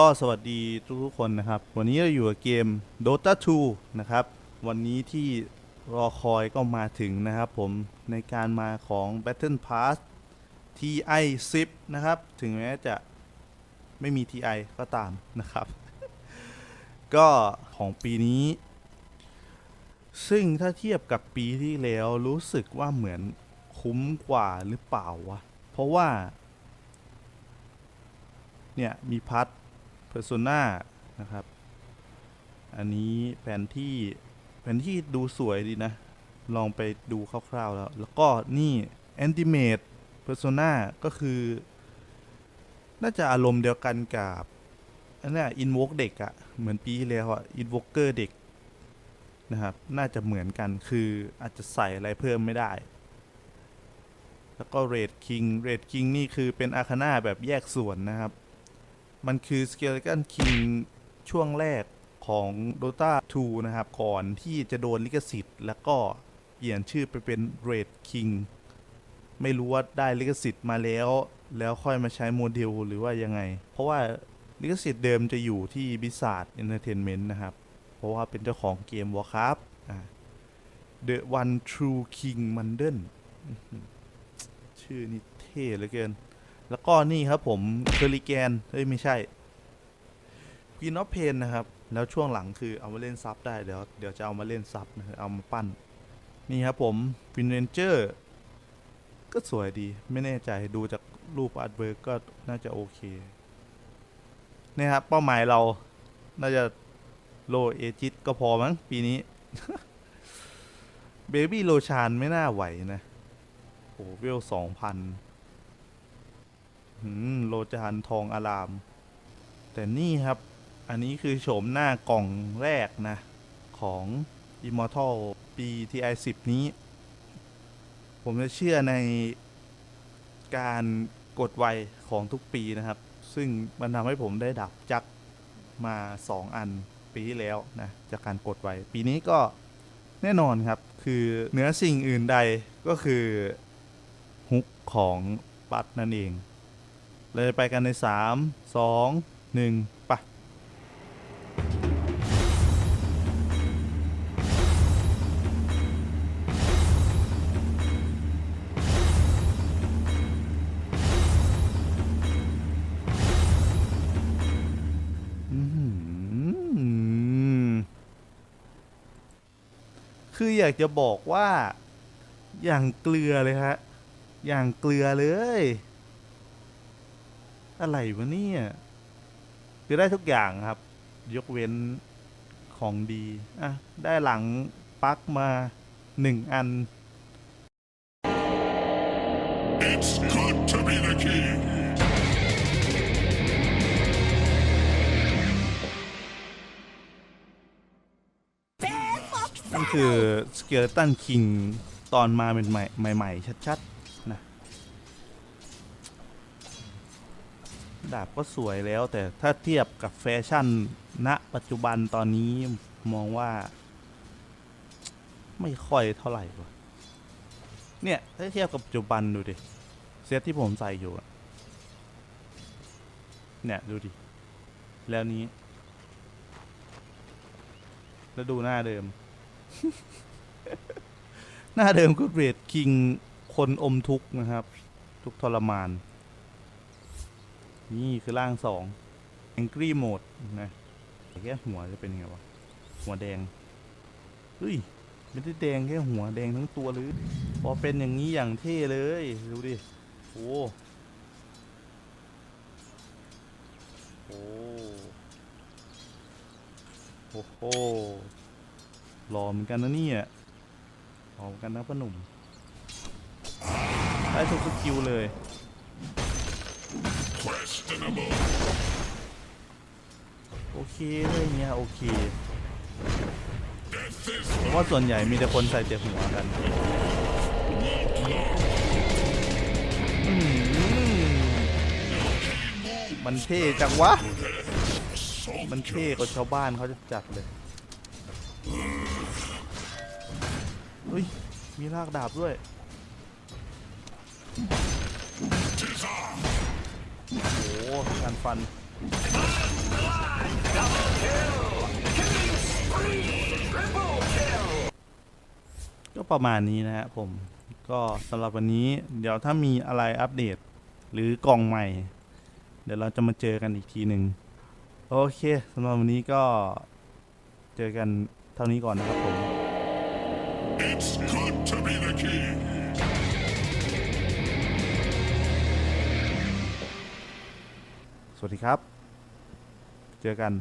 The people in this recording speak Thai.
ก็สวัสดีทุกๆคนนะครับ วันนี้เราอยู่กับเกม Dota 2 นะครับ วันนี้ที่รอคอยก็มาถึงนะครับผมในการมาของ Battle Pass TI 10นะครับ ถึงแม้จะไม่มี TI ก็ตามนะครับ ก็ของปีนี้ ซึ่งถ้าเทียบกับปีที่แล้วรู้สึกว่าเหมือนคุ้มกว่าหรือเปล่าวะ เพราะว่า เนี่ย มีพัด เพอร์โซนานะครับ อันนี้แผนที่แผนที่ดูสวยดีนะ ลองไปดูคร่าวๆแล้ว แล้วก็นี่ Antimate Persona ก็คือ น่าจะอารมณ์เดียวกันกับ อันนี้ย Invoke เด็กอะเหมือนปีที่แล้วอะ Invoker เด็กนะครับ น่าจะเหมือนกันคืออาจจะใส่อะไรเพิ่มไม่ได้ แล้วก็ Red King Red King นี่คือเป็นอาคาน่าแบบแยกส่วนนะครับ มันคือ Skeleton King ช่วงแรกของ Dota 2 นะครับ ก่อนที่จะโดนลิขสิทธิ์ แล้วก็เปลี่ยนชื่อไปเป็น Red King ไม่รู้ว่าได้ลิขสิทธิ์มาแล้ว แล้วค่อยมาใช้โมเดลหรือว่ายังไง เพราะว่าลิขสิทธิ์เดิมจะอยู่ที่ Blizzard Entertainment นะครับ เพราะว่าเป็นเจ้าของเกม Warcraft อ่า The One True King Manden ชื่อนี่เท่เหลือเกิน แล้วก็นี่ครับผมเคอริแกนเฮ้ยไม่ใช่ Queen of Pain นะครับ แล้วช่วงหลังคือเอามาเล่นซับได้ เดี๋ยวเดี๋ยวจะเอามาเล่นซับนะเอามาปั้น นี่ครับผม f i n r a n g e r ก็สวยดีไม่แน่ใจดูจากรูปอาร์ตเวิร์กก็น่าจะโอเคเนี่ยครับเป้าหมายเราน่าจะโลเอจิตก็พอมั้งปีนี้เบบี้โลชานไม่น่าไหวนะ โอ้เวลสองพัน โลจานทองอาราม แต่นี่ครับ อันนี้คือโฉมหน้ากล่องแรกนะ ของ Immortal ปี TI 10 นี้ ผมจะเชื่อในการกดไวของทุกปีนะครับ ซึ่งมันทำให้ผมได้ดับจักมา 2 อันปีที่แล้วนะจากการกดไวปีนี้ก็แน่นอนครับ คือเหนือสิ่งอื่นใดก็คือฮุกของปัดนั่นเอง เลยไปกันในสามสองหนึ่งไปะคืออยากจะบอกว่าอย่างเกลือเลยฮะ อย่างเกลือเลย อะไรวะเนี่ย คือได้ทุกอย่างครับ ยกเว้นของดี อะ ได้หลังปลั๊กมาหนึ่งอัน It's good to be the king. นั่นคือสเกเลตันคิงตอนมาเป็นใหม่ใหม่ ๆ ชัด ๆ นะ ดาบก็สวยแล้ว แต่ถ้าเทียบกับแฟชั่นณปัจจุบันตอนนี้มองว่า ไม่ค่อยเท่าไหร่วะเนี่ยถ้าเทียบกับปัจจุบันดูดิเซตที่ผมใส่อยู่อะเนี่ยดูดิ แล้วนี้ แล้วดูหน้าเดิม หน้าเดิมก็เรดคิงคนอมทุกข์นะครับ ทุกทรมาน นี่คือร่างสอง Angry Mode นะแค่หัวจะเป็นไงวะ หัวแดงเฮ้ย ไม่ได้แดงแค่หัวแดงทั้งตัวเลยพอเป็นอย่างนี้อย่างเท่เลย ดูดิ โอ้โอ้โอ้โหหล่อเหมือนกันนะเนี่ยหล่อเหมือนกันนะพ่อหนุ่มได้ทุกสกิลเลย โอเคเลยเนี่ยโอเค Death is เพราะว่าส่วนใหญ่มีแต่คนใส่แต่หัวกันอื้อหือมันเท่จังวะ มันเท่กว่าชาวบ้านเขาจะจัดเลยเฮ้ย มีรากดาบด้วย โอ้โหการฟันก็ประมาณนี้นะฮะผมก็สำหรับวันนี้เดี๋ยวถ้ามีอะไรอัปเดต หรือกล่องใหม่ เดี๋ยวเราจะมาเจอกันอีกทีหนึ่งโอเคสำหรับวันนี้ก็เจอกันเท่านี้ก่อนนะครับผม It's good to be the king. สวัสดีครับ เจอกัน